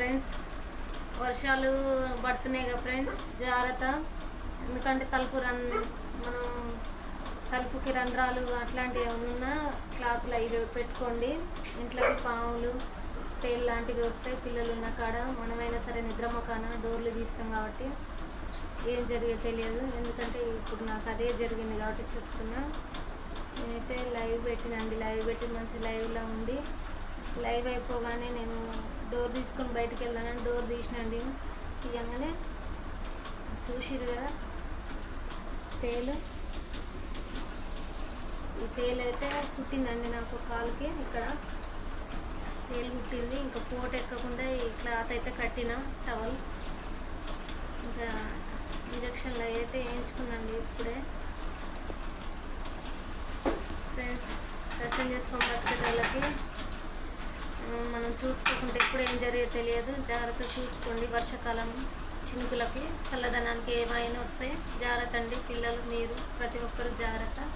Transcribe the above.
Friends. వర్షాలు పడుతున్నాయి కదా ఫ్రెండ్స్. జాగ్రత్త. ఎందుకంటే తలుపు రన్ మనం తలుపుకి రంధ్రాలు అట్లాంటివి ఏమన్నా క్లాత్లు అవి పెట్టుకోండి. ఇంట్లోకి పాములు తేలు లాంటివి వస్తాయి. పిల్లలు ఉన్న కాడ మనమైనా సరే నిద్రమకాన డోర్లు తీస్తాం కాబట్టి ఏం జరిగేది తెలియదు. ఎందుకంటే ఇప్పుడు నాకు అదే జరిగింది కాబట్టి చెప్తున్నా. నేనైతే లైవ్ పెట్టినండి లైవ్ పెట్టి మంచి లైవ్లో ఉండి లైవ్ అయిపోగానే నేను డోర్ తీసుకొని బయటకు వెళ్ళానని డోర్ తీసినండి తీయంగానే చూసిరు కదా తేలు. ఈ తేలు అయితే కుట్టిందండి నాకు కాలుకి ఇక్కడ. తేలు కుట్టింది. ఇంకా పోట ఎక్కకుండా ఈ క్లాత్ అయితే కట్టిన టవల్. ఇంకా ఇంజక్షన్లు అయితే వేయించుకున్నాండి ఇప్పుడే. ఫ్రెండ్స్ దర్శనం చేసుకొని బతికే వాళ్ళకి మనం చూసుకోకుంటే ఎప్పుడు ఏం జరిగే తెలియదు. జాగ్రత్త చూసుకోండి. వర్షాకాలం చినుకులకి చల్లదనానికి ఏమైనా వస్తాయి జాగ్రత్త అండి. పిల్లలు మీరు ప్రతి ఒక్కరు జాగ్రత్త.